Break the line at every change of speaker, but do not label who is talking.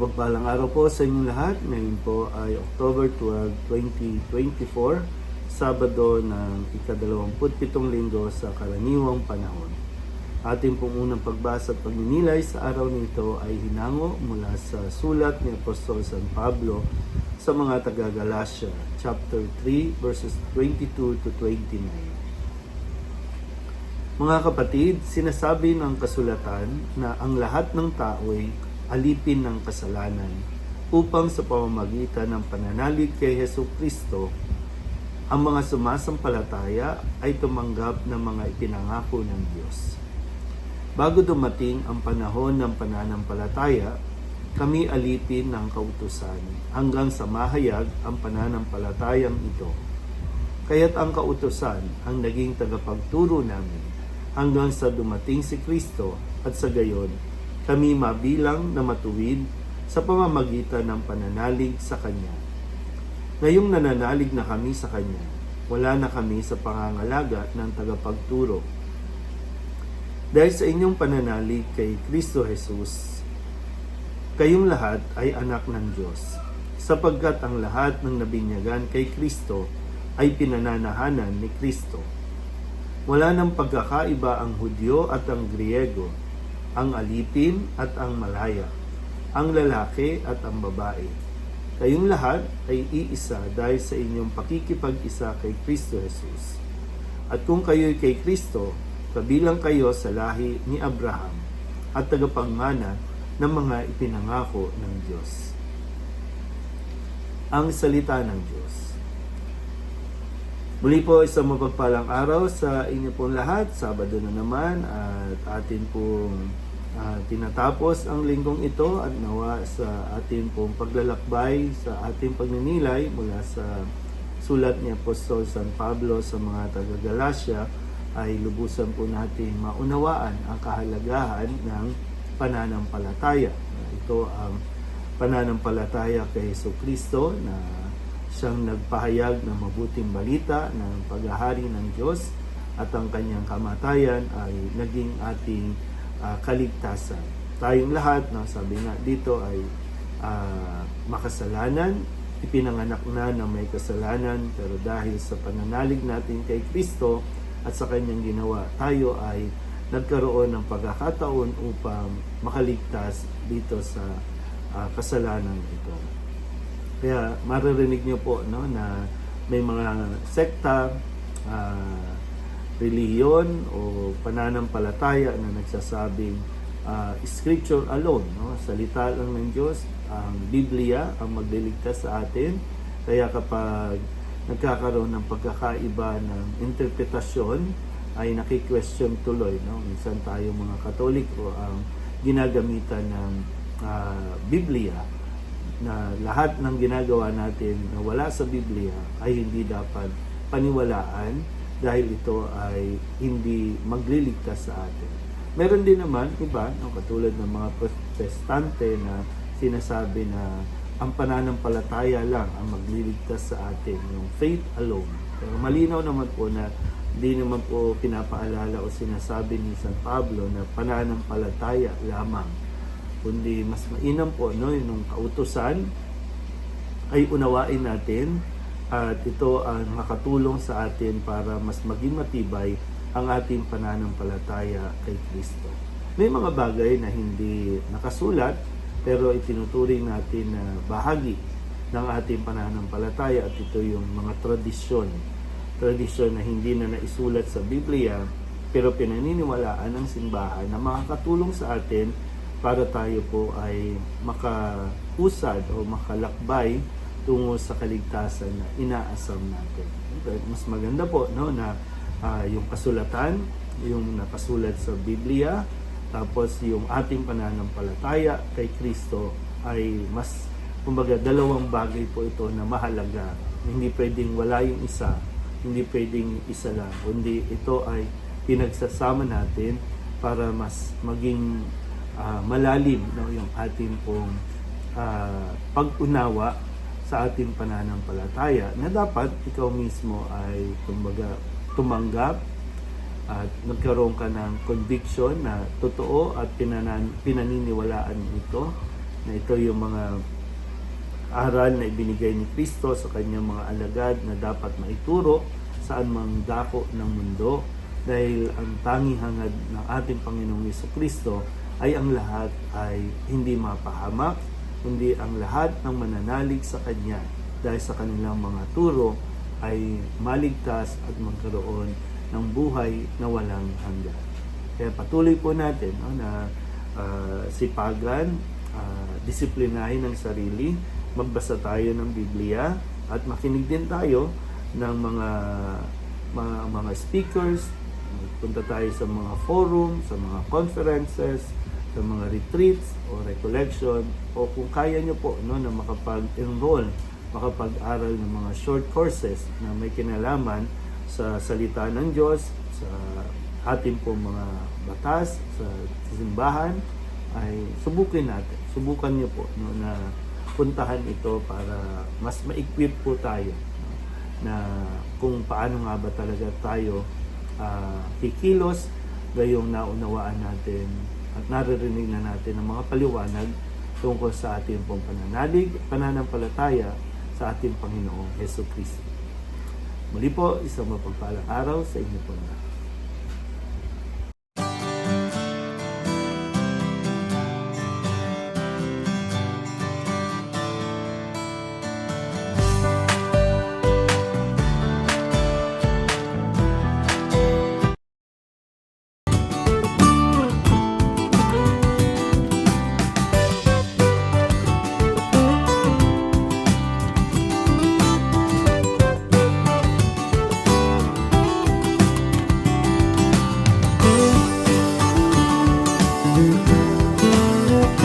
Mapagpalang araw po sa inyong lahat. Ngayon po ay October 12, 2024, Sabado ng ikadalawamputpitong linggo sa karaniwang panahon. Ating pong unang pagbasa at pagninilay sa araw nito ay hinango mula sa sulat ni Apostol San Pablo sa mga taga-Galacia, chapter 3, verses 22 to 29. Mga kapatid, sinasabi ng kasulatan na ang lahat ng tao ay alipin ng kasalanan upang sa pamamagitan ng pananalig kay Heso Kristo, ang mga sumasampalataya ay tumanggap ng mga ipinangako ng Diyos. Bago dumating ang panahon ng pananampalataya, kami alipin ng kautusan hanggang sa mahayag ang pananampalatayang ito. Kaya't ang kautusan ang naging tagapagturo namin hanggang sa dumating si Kristo at sa gayon kami mabilang na matuwid sa pamamagitan ng pananalig sa Kanya. Ngayong nananalig na kami sa Kanya, wala na kami sa pangangalaga ng tagapagturo. Dahil sa inyong pananalig kay Kristo Jesus, kayong lahat ay anak ng Diyos, sapagkat ang lahat ng nabinyagan kay Kristo ay pinananahanan ni Kristo. Wala nang pagkakaiba ang Hudyo at ang Griego, ang alipin at ang malaya, ang lalaki at ang babae. Kayong lahat ay iisa dahil sa inyong pakikipag-isa kay Kristo Jesus. At kung kayo'y kay Kristo, kabilang kayo sa lahi ni Abraham at tagapangmana ng mga ipinangako ng Diyos. Ang salita ng Diyos. Muli po isang mapagpalang araw sa inyo pong lahat. Sabado na naman at atin pong ah, tinatapos ang linggong ito at nawa sa atin pong paglalakbay sa ating pagninilay mula sa sulat ni Apostol San Pablo sa mga taga-Galacia ay lubusan po natin maunawaan ang kahalagahan ng pananampalataya. Ito ang pananampalataya kay Yeso Kristo na siyang nagpahayag ng mabuting balita ng paghahari ng Diyos at ang kanyang kamatayan ay naging ating ah, kaligtasan. Tayong lahat, no, sabi nga dito ay ah, makasalanan, ipinanganak na na may kasalanan, pero dahil sa pananalig natin kay Kristo at sa kanyang ginawa, tayo ay nagkaroon ng pagkakataon upang makaligtas dito sa ah, kasalanan ito. Kaya maririnig niyo po no na may mga sekta, ah, relihiyon o pananampalataya na nagsasabing ah, scripture alone, no? Salita lang ng Diyos, ang Biblia ang magliligtas sa atin. Kaya kapag nagkakaroon ng pagkakaiba ng interpretasyon ay naki-question tuloy, no? Minsan tayo mga Katoliko ang ginagamitan ng ah, Biblia na lahat ng ginagawa natin na wala sa Biblia ay hindi dapat paniwalaan dahil ito ay hindi magliligtas sa atin. Meron din naman iba, no, katulad ng mga protestante na sinasabi na ang pananampalataya lang ang magliligtas sa atin, yung faith alone. Pero malinaw naman po na hindi naman po pinapaalala o sinasabi ni San Pablo na pananampalataya lamang kundi mas mainam po no yung kautusan ay unawain natin at ito ang makatulong sa atin para mas maging matibay ang ating pananampalataya kay Kristo. May mga bagay na hindi nakasulat pero itinuturing natin na bahagi ng ating pananampalataya at ito yung mga tradisyon. Tradisyon na hindi na naisulat sa Biblia pero pinaniniwalaan ng simbahan na makakatulong sa atin para tayo po ay makausad o makalakbay tungo sa kaligtasan na inaasam natin. Okay, Mas maganda po no na ah, yung kasulatan, yung nakasulat sa Biblia, tapos yung ating pananampalataya kay Kristo ay mas kumbaga dalawang bagay po ito na mahalaga. Hindi pwedeng wala yung isa, hindi pwedeng isa lang, kundi ito ay pinagsasama natin para mas maging ah, malalim no yung ating pong ah, pag-unawa sa ating pananampalataya na dapat ikaw mismo ay kumbaga tumanggap at nagkaroon ka ng conviction na totoo at pinanan, pinaniniwalaan ito na ito yung mga aral na ibinigay ni Kristo sa kanyang mga alagad na dapat maituro saan mang dako ng mundo. Dahil ang tanging hangad ng ating Panginoong Yeso Kristo ay ang lahat ay hindi mapahamak, kundi ang lahat ng mananalig sa Kanya dahil sa kanilang mga turo ay maligtas at magkaroon ng buhay na walang hanggan. Kaya patuloy po natin no, na ah, sipagan, ah, disiplinahin ang sarili, magbasa tayo ng Biblia at makinig din tayo ng mga mga, mga speakers, punta tayo sa mga forum, sa mga conferences, sa mga retreats o recollection o kung kaya nyo po no, na makapag-enroll, makapag-aral ng mga short courses na may kinalaman sa salita ng Diyos, sa ating po mga batas, sa simbahan, ay subukin natin. Subukan niyo po no, na puntahan ito para mas ma-equip po tayo no, na kung paano nga ba talaga tayo ah, kikilos gayong naunawaan natin at naririnig na natin ang mga paliwanag tungkol sa ating pong pananalig, pananampalataya sa ating Panginoong Heso Kristo. Muli po, isang mapagpalang araw sa inyo po lahat.